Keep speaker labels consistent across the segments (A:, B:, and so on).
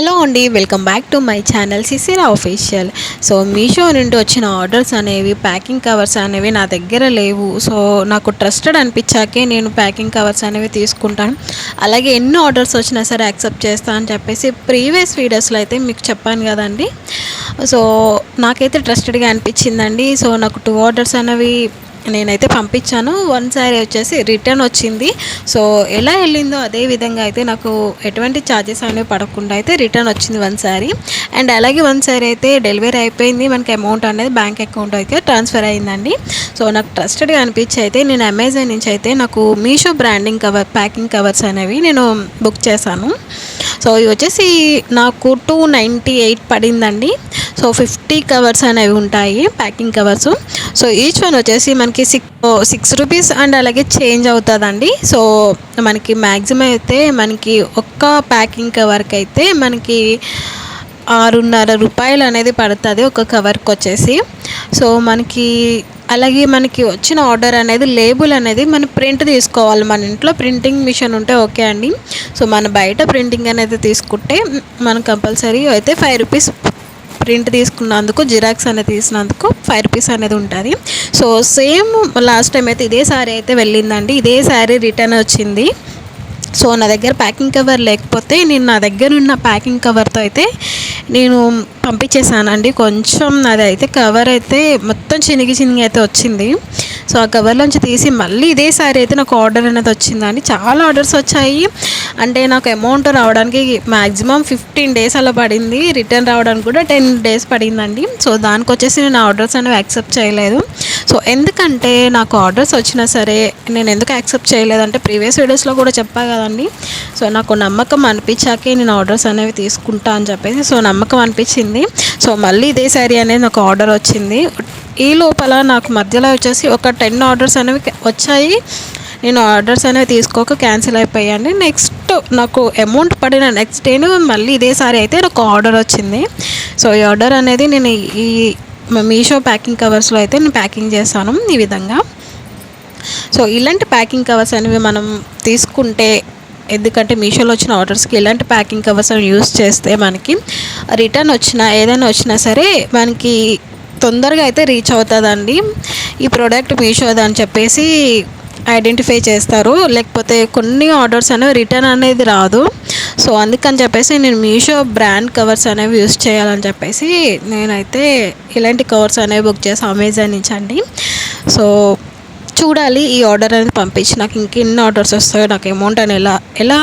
A: Hello అండి welcome back to my channel Sisira official so Meesho నుండి వచ్చిన orders అనేవి ప్యాకింగ్ కవర్స్ అనేవి నా దగ్గర లేవు. సో నాకు ట్రస్టెడ్ అనిపించాకే నేను ప్యాకింగ్ కవర్స్ అనేవి తీసుకుంటాను. అలాగే ఎన్ని ఆర్డర్స్ వచ్చినా సరే యాక్సెప్ట్ చేస్తాను అని చెప్పేసి ప్రీవియస్ వీడియోస్లో అయితే మీకు చెప్పాను కదండి. సో నాకైతే ట్రస్టెడ్గా అనిపించిందండి. సో నాకు టూ ఆర్డర్స్ అనేవి నేనైతే పంపించాను. వన్ సారీ వచ్చేసి రిటర్న్ వచ్చింది. సో ఎలా వెళ్ళిందో అదే విధంగా అయితే నాకు ఎటువంటి ఛార్జెస్ అనేవి పడకుండా అయితే రిటర్న్ వచ్చింది వన్ సారీ అండ్ అలాగే వన్ సారీ అయితే డెలివరీ అయిపోయింది. మనకి అమౌంట్ అనేది బ్యాంక్ అకౌంట్ అయితే ట్రాన్స్ఫర్ అయిందండి. సో నాకు ట్రస్టెడ్గా అనిపించి అయితే నేను అమెజాన్ నుంచి అయితే నాకు Meesho branding cover packing covers అనేవి నేను బుక్ చేశాను. సో ఇవి వచ్చేసి నాకు టూ నైంటీ ఎయిట్ పడిందండి. సో ఫిఫ్టీ కవర్స్ అనేవి ఉంటాయి packing covers so each one వచ్చేసి మనకి సిక్స్ సిక్స్ రూపీస్ అండ్ అలాగే చేంజ్ అవుతుందండి. సో మనకి మ్యాక్సిమం అయితే మనకి ఒక్క ప్యాకింగ్ కవర్కి అయితే మనకి ఆరున్నర రూపాయలు అనేది పడుతుంది ఒక కవర్కి వచ్చేసి. సో మనకి అలాగే మనకి వచ్చిన ఆర్డర్ అనేది లేబుల్ అనేది మనం ప్రింట్ తీసుకోవాలి మన ఇంట్లో. ప్రింటింగ్ మిషన్ ఉంటే ఓకే అండి. సో మన బయట ప్రింటింగ్ అనేది తీసుకుంటే మనం కంపల్సరీ అయితే ఫైవ్ రూపీస్ ప్రింట్ తీసుకున్నందుకు జిరాక్స్ అనేది తీసినందుకు ఫైవ్ రూపీస్ అనేది ఉంటుంది. సో సేమ్ లాస్ట్ టైం అయితే ఇదే సారీ అయితే వెళ్ళిందండి. ఇదే శారీ రిటర్న్ వచ్చింది. సో నా దగ్గర ప్యాకింగ్ కవర్ లేకపోతే నేను నా దగ్గర ఉన్న ప్యాకింగ్ కవర్తో అయితే నేను పంపించేసానండి కొంచెం నాదైతే అయితే కవర్ అయితే మొత్తం చినిగి చినిగి అయితే వచ్చింది. సో ఆ కవర్లోంచి తీసి మళ్ళీ ఇదే సారీ అయితే నాకు ఆర్డర్ అనేది వచ్చిందండి చాలా ఆర్డర్స్ వచ్చాయి. అంటే నాకు అమౌంట్ రావడానికి మ్యాక్సిమం ఫిఫ్టీన్ డేస్ అలా పడింది. రిటర్న్ రావడానికి కూడా టెన్ డేస్ పడిందండి. సో దానికి వచ్చేసి నేను ఆర్డర్స్ అనేవి యాక్సెప్ట్ చేయలేదు. సో ఎందుకంటే నాకు ఆర్డర్స్ వచ్చినా సరే నేను ఎందుకు యాక్సెప్ట్ చేయలేదంటే ప్రీవియస్ వీడియోస్లో కూడా చెప్పా కదండి. సో నాకు నమ్మకం అనిపించాకే నేను ఆర్డర్స్ అనేవి తీసుకుంటా అని చెప్పేసి సో నమ్మకం అనిపించింది. సో మళ్ళీ ఇదే శారీ అనేది నాకు ఆర్డర్ వచ్చింది. ఈ లోపల నాకు మధ్యలో వచ్చేసి ఒక టెన్ ఆర్డర్స్ అనేవి వచ్చాయి. నేను ఆర్డర్స్ అనేవి తీసుకోక క్యాన్సిల్ అయిపోయాయండి నెక్స్ట్ నాకు అమౌంట్ పడిన నెక్స్ట్ డే మళ్ళీ ఇదేసారి అయితే నాకు ఆర్డర్ వచ్చింది. సో ఈ ఆర్డర్ అనేది నేను ఈ మీషో ప్యాకింగ్ కవర్స్లో అయితే నేను ప్యాకింగ్ చేస్తాను ఈ విధంగా. సో ఇలాంటి ప్యాకింగ్ కవర్స్ అనేవి మనం తీసుకుంటే ఎందుకంటే మీషోలో వచ్చిన ఆర్డర్స్కి ఇలాంటి ప్యాకింగ్ కవర్స్ యూస్ చేస్తే మనకి రిటర్న్ వచ్చినా ఏదైనా వచ్చినా సరే మనకి తొందరగా అయితే రీచ్ అవుతుందండి. ఈ ప్రోడక్ట్ మీషోది అని చెప్పేసి ఐడెంటిఫై చేస్తారు. లేకపోతే కొన్ని ఆర్డర్స్ అనేవి రిటర్న్ అనేది రాదు. సో అందుకని చెప్పేసి నేను మీషో బ్రాండ్ కవర్స్ అనేవి యూస్ చేయాలని చెప్పేసి నేనైతే ఇలాంటి కవర్స్ అనేవి బుక్ చేసి అమెజాన్ నుంచి అండి. సో చూడాలి ఈ ఆర్డర్ అనేది పంపించి నాకు ఇంకెన్ని ఆర్డర్స్ వస్తాయో నాకు అమౌంట్ అని ఎలా ఎలా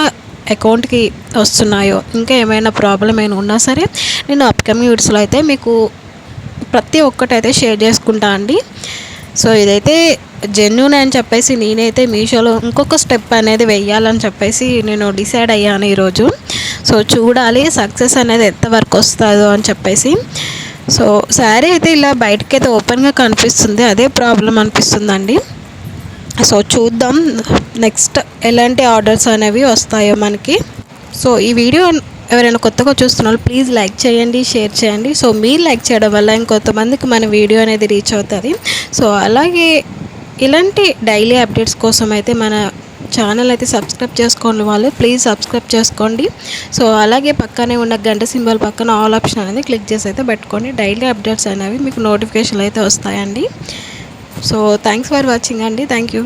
A: అకౌంట్కి వస్తున్నాయో ఇంకా ఏమైనా ప్రాబ్లం ఏమైనా ఉన్నా సరే నేను అప్కమింగ్ వీడియోస్లో అయితే మీకు ప్రతి ఒక్కటైతే షేర్ చేసుకుంటా అండి. సో ఇదైతే జెన్యున్ అని చెప్పేసి నేనైతే మీషోలో ఇంకొక స్టెప్ అనేది వెయ్యాలని చెప్పేసి నేను డిసైడ్ అయ్యాను ఈరోజు. సో చూడాలి సక్సెస్ అనేది ఎంతవరకు వస్తుందో అని చెప్పేసి. సో శారీ అయితే ఇలా బయటకైతే ఓపెన్గా కనిపిస్తుంది అదే ప్రాబ్లం అనిపిస్తుందండి. సో చూద్దాం నెక్స్ట్ ఎలాంటి ఆర్డర్స్ అనేవి వస్తాయో మనకి. సో ఈ వీడియో ఎవరైనా కొత్తగా చూస్తున్నారు ప్లీజ్ లైక్ చేయండి షేర్ చేయండి. సో మీరు లైక్ చేయడం వల్ల ఇంకొంతమందికి మన వీడియో అనేది రీచ్ అవుతుంది. సో అలాగే ఇలాంటి డైలీ అప్డేట్స్ కోసం అయితే మన ఛానల్ అయితే సబ్స్క్రైబ్ చేసుకోండి వాళ్ళు. ప్లీజ్ సబ్స్క్రైబ్ చేసుకోండి. సో అలాగే పక్కనే ఉన్న గంట సింబల్ పక్కన ఆల్ ఆప్షన్ అనేది క్లిక్ చేసి అయితే పెట్టుకోండి. డైలీ అప్డేట్స్ అనేవి మీకు నోటిఫికేషన్లు అయితే వస్తాయండి. సో థ్యాంక్స్ ఫర్ వాచింగ్ అండి. Thank you